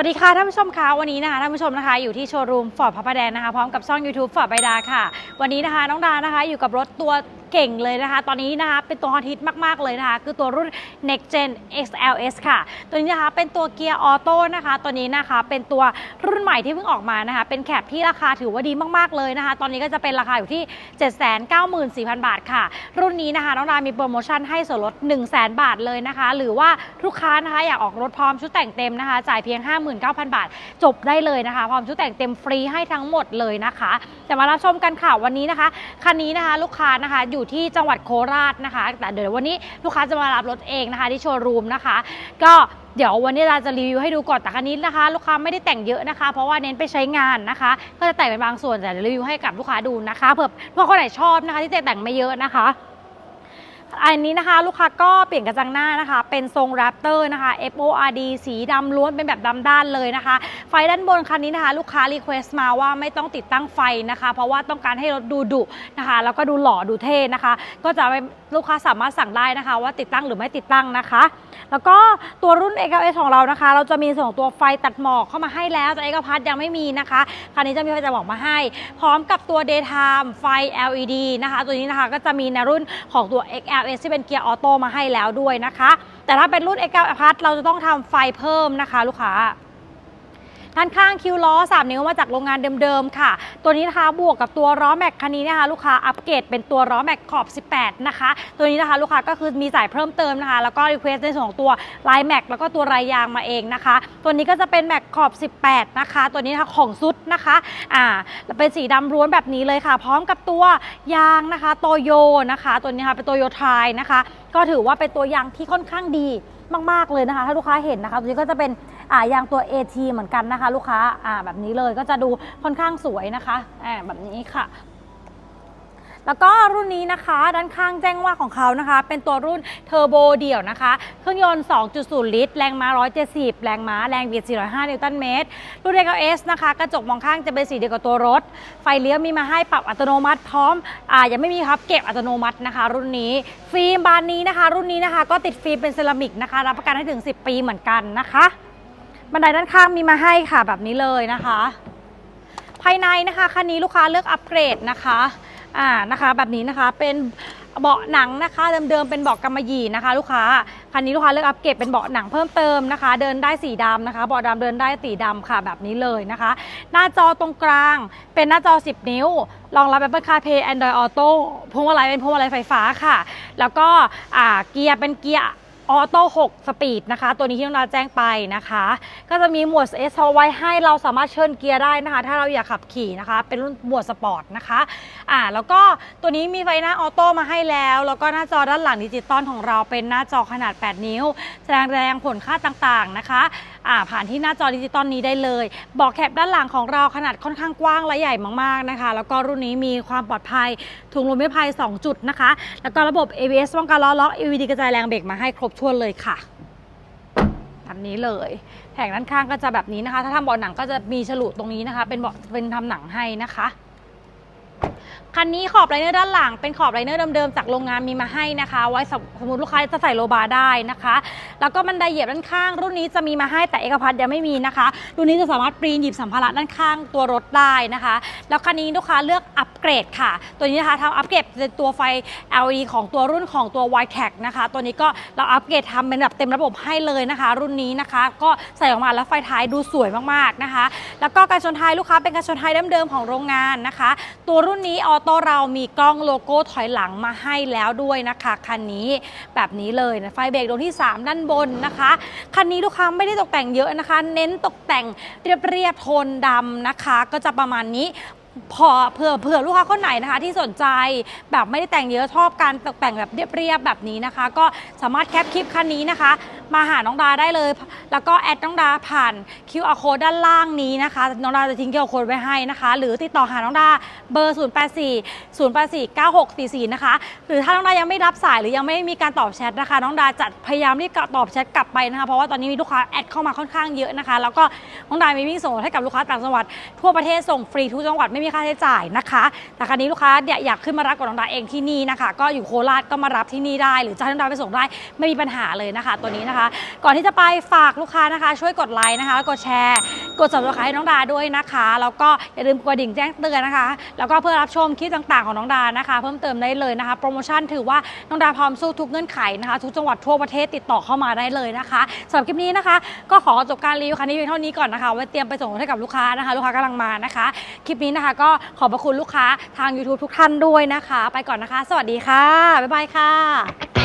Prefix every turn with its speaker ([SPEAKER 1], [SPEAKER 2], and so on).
[SPEAKER 1] วัสดีค่ะท่านผู้ชมคะวันนี้นะคะท่านผู้ชมนะคะอยู่ที่โชว์รูมฟอร์ดพระประแดงนะคะพร้อมกับช่อง YouTube ฟอร์ดใบดาค่ะ วันนี้นะคะน้องดานะคะอยู่กับรถตัว เก่งเลยนะคะ ตอนนี้นะคะเป็นตัวฮอตฮิตมาก ๆ เลยนะคะ คือตัวรุ่น Next Gen XLS ค่ะ ตัวนี้นะคะเป็นตัวเกียร์ออโต้นะคะ ตัวนี้นะคะเป็นตัวรุ่นใหม่ที่เพิ่งออกมานะคะ เป็นแคปที่ราคาถือว่าดีมาก ๆ เลยนะคะ ตอนนี้ก็จะเป็นราคาอยู่ที่ 794,000 บาทค่ะ รุ่นนี้นะคะน้องดามีโปรโมชั่นให้ส่วนลด 1 0 0 0 0แบาทเลยนะคะ หรือว่าลูกค้านะคะอยากออกรถพร้อมชุดแต่งเต็มนะคะ จ่ายเพียง 59,000 บาท จบได้เลยนะคะ พร้อมชุดแต่งเต็มฟรีให้ทั้งหมดเลยนะคะ จะมารับชมกันค่ะวันนี้นะคะ คันนี้นะคะลูกค้านะคะอยูู่่ที่จังหวัดโคราชนะคะ แต่เดี๋ยววันนี้ลูกค้าจะมารับรถเองนะคะ ที่โชว์รูมนะคะ ก็เดี๋ยววันนี้เราจะรีวิวให้ดูก่อนแต่คันนี้นะคะ ลูกค้าไม่ได้แต่งเยอะนะคะ เพราะว่าเน้นไปใช้งานนะคะ ก็จะแต่งเป็นบางส่วนแต่รีวิวให้กับลูกค้าดูนะคะเผื่อเพื่อคนไหนชอบนะคะ ที่จะแต่งไม่เยอะนะคะ อันนี้นะคะลูกค้าก็เปลี่ยนกระจังหน้านะคะ เป็นทรงแรปเตอร์นะคะ FORD สีดำล้วนเป็นแบบดำด้านเลยนะคะ ไฟด้านบนคันนี้นะคะ ลูกค้ารีเควสต์มาว่าไม่ต้องติดตั้งไฟนะคะ เพราะว่าต้องการให้รถดูดุนะคะ แล้วก็ดูหล่อดูเท่นะคะ ก็จะลูกค้าสามารถสั่งได้นะคะ ว่าติดตั้งหรือไม่ติดตั้งนะคะ แล้วก็ตัวรุ่น x l s ของเรานะคะ เราจะมีส่วนของตัวไฟตัดหมอกเข้ามาให้แล้วแต่เอกพัทยังไม่มีนะคะคันนี้จะมีไฟตัดหมอกมาให้ พร้อมกับตัว daytime ไฟ LED นะคะ ตัวนี้นะคะก็จะมีในรุ่นของตัว XLS ที่เป็นเกียร์ออโต้มาให้แล้วด้วยนะคะ แต่ถ้าเป็นรุ่น x l s เราจะต้องทำไฟเพิ่มนะคะ ลูกค้า ด้านข้างคิวล้อ 3 นิ้วมาจากโรงงานเดิมๆค่ะ ตัวนี้นะคะบวกกับตัวล้อแม็กคันนี้นะคะลูกค้าอัปเกรดเป็นตัวล้อแม็กขอบ 18 นะคะ ตัวนี้นะคะลูกค้าก็คือมีจ่ายเพิ่มเติมนะคะ แล้วก็รีเควสในส่วนของตัวลายแม็กแล้วก็ตัวรายยางมาเองนะคะ ตัวนี้ก็จะเป็นแม็กขอบ 18 นะคะ ตัวนี้นะคะของซุดนะคะอ่าเป็นสีดำล้วนแบบนี้เลยค่ะ พร้อมกับตัวยางนะคะโตโยนะคะ ตัวนี้ค่ะเป็นโตโยทยนะคะ ก็ถือว่าเป็นตัวยางที่ค่อนข้างดี มาก ๆ เลยนะคะ ถ้าลูกค้าเห็นนะคะตัวนี้ก็จะเป็นอ่ายางตัว AT เหมือนกันนะคะ ลูกค้าอ่าแบบนี้เลยก็จะดูค่อนข้างสวยนะคะอ่าแบบนี้ค่ะ แล้วก็รุ่นนี้นะคะด้านข้างแจ้งว่าของเขานะคะ เป็นตัวรุ่นเทอร์โบเดี่ยวนะคะ เครื่องยนต์ 2.0 ลิตร แรงม้า 170 แรงม้า แรงบิด 405 นิวตันเมตร รุ่น XLS นะคะ กระจกมองข้างจะเป็นสีเดียวกับตัวรถ ไฟเลี้ยวมีมาให้ปรับอัตโนมัติพร้อม อ่า ยังไม่มีครับเก็บอัตโนมัตินะคะ รุ่นนี้ ฟิล์มบานนี้นะคะ รุ่นนี้นะคะ ก็ติดฟิล์มเป็นเซรามิกนะคะ รับประกันให้ถึง 10 ปีเหมือนกันนะคะ บันไดด้านข้างมีมาให้ค่ะแบบนี้เลยนะคะ ภายในนะคะคันนี้ลูกค้าเลือกอัปเกรดนะคะ อ่านะคะแบบนี้นะคะเป็นเบาะหนังนะคะ เดิมๆเป็นเบาะกำมะหยี่นะคะ ลูกค้าคันนี้ลูกค้าเลือกอัปเกรดเป็นเบาะหนังเพิ่มเติมนะคะ เดินได้สีดำนะคะเบาะดำเดินได้สีดำค่ะแบบนี้เลยนะคะ หน้าจอตรงกลางเป็นหน้าจอ 10 นิ้วรองรับ Apple CarPlay Android Auto พวงมาลัยเป็นพวงมาลัยไฟฟ้าค่ะ แล้วก็อ่าเกียร์เป็นเกียร์ ออโต้6สปีดนะคะ ตัวนี้ที่น้องดาแจ้งไปนะคะ ก็จะมีหมวด S เอาไว้ให้เราสามารถเชิญเกียร์ได้นะคะ ถ้าเราอยากขับขี่นะคะ เป็นรุ่นหมวดสปอร์ตนะคะอ่าแล้วก็ตัวนี้มีไฟหน้าออโต้มาให้แล้ว แล้วก็หน้าจอด้านหลังดิจิตอลของเราเป็นหน้าจอขนาด 8 นิ้ว แสดงแรงผลค่าต่างๆนะคะ อ่าผ่านที่หน้าจอดิจิตอลนี้ได้เลยเบอกแคปด้านหลังของเราขนาดค่อนข้างกว้างและใหญ่มากๆนะคะ แล้วก็รุ่นนี้มีความปลอดภัยถุงลมนิรภัย 2 จุดนะคะ แล้วก็ระบบ ABS ป้องกันล้อล็อก EVD กระจายแรงเบรกมาให้ครบถ้วนเลยค่ะแบบนี้เลยแผงด้านข้างก็จะแบบนี้นะคะ ถ้าทำเบาะหนังก็จะมีฉลุตรงนี้นะคะ เป็นเบาะเป็นทำหนังให้นะคะ คันนี้ขอบไลเนอร์ด้านหลังเป็นขอบไลเนอร์เดิมๆจากโรงงานมีมาให้นะคะ ไว้สมมติลูกค้าจะใส่โลบาร์ได้นะคะ แล้วก็บันไดเหยียบด้านข้าง รุ่นนี้จะมีมาให้แต่เอกพัทยังไม่มีนะคะ รุ่นนี้จะสามารถปรีนหยิบสัมภาระด้านข้างตัวรถได้นะคะ แล้วคันนี้ลูกค้าเลือกอัปเกรดค่ะ ตัวนี้นะคะทำอัปเกรดเป็นตัวไฟ LED ของตัวรุ่นของตัว y t e c นะคะ ตัวนี้ก็เราอัปเกรดทำเป็นแบบเต็มระบบให้เลยนะคะ รุ่นนี้นะคะ ก็ใส่ออกมาแล้วไฟท้ายดูสวยมากๆนะคะ แล้วก็การชนท้ายลูกค้าเป็นการชนท้ายเดิมๆของโรงงานนะคะ ตัวรุ่นนี้ออโต้เรามีกล้องโลโก้ถอยหลังมาให้แล้วด้วยนะคะคันนี้แบบนี้เลยนะไฟเบรกดวงที่ 3 ด้านบนนะคะ คันนี้ลูกค้าไม่ได้ตกแต่งเยอะนะคะ เน้นตกแต่งเรียบๆโทนดำนะคะ ก็จะประมาณนี้ พอเผื่อเผื่อลูกค้าคนไหนนะคะ ที่สนใจแบบไม่ได้แต่งเยอะชอบการตกแต่งแบบเรียบๆแบบนี้นะคะ ก็สามารถแคปคลิปคันนี้นะคะ มาหาน้องดาได้เลย แล้วก็แอดน้องดาผ่าน QR code ด้านล่างนี้นะคะน้องดาจะทิ้ง QR code ไว้ให้นะคะ หรือติดต่อหาน้องดาเบอร์ 0 8 4 0 8 4 9 6 4 4 นะคะ หรือถ้าน้องดายังไม่รับสายหรือยังไม่มีการตอบแชทนะคะ น้องดาจะพยายามรีบตอบแชทกลับไปนะคะเพราะว่าตอนนี้มีลูกค้าแอดเข้ามาค่อนข้างเยอะนะคะ แล้วก็น้องดามีวิ่งส่งให้กับลูกค้าต่างจังหวัดทั่วประเทศส่งฟรีทุกจังหวัดไม่มีค่าใช้จ่ายนะคะ แต่ครั้นี้ลูกค้าเนี่ยอยากขึ้นมารับกับน้องดาเองที่นี่นะคะ ก็อยู่โคราชก็มารับที่นี่ได้ หรือจะให้น้องดาไปส่งได้ไม่มีปัญหาเลยนะคะ ตัวนี้นะคะนะคะก่อนที่จะไปฝากลูกค้านะคะ ช่วยกดไลค์นะคะแล้วกดแชร์ กด subscribe ให้น้องดาด้วยนะคะ แล้วก็อย่าลืมกดดิ่งแจ้งเตือนนะคะ แล้วก็เพื่อรับชมคลิปต่างๆของน้องดานะคะ เพิ่มเติมได้เลยนะคะ โปรโมชั่นถือว่าน้องดาพร้อมสู้ทุกเงื่อนไขนะคะ ทุกจังหวัดทั่วประเทศติดต่อเข้ามาได้เลยนะคะสำหรับคลิปนี้นะคะ ก็ขอจบการรีวิวครั้งนี้เพียงเท่านี้ก่อนนะคะไว้เตรียมไปส่งให้กับลูกค้านะคะ ลูกค้ากำลังมานะคะ คลิปนี้นะคะ ก็ขอบพระคุณลูกค้าทาง YouTube ทุกท่านด้วยนะคะ ไปก่อนนะคะ สวัสดีค่ะบ๊ายบายค่ะ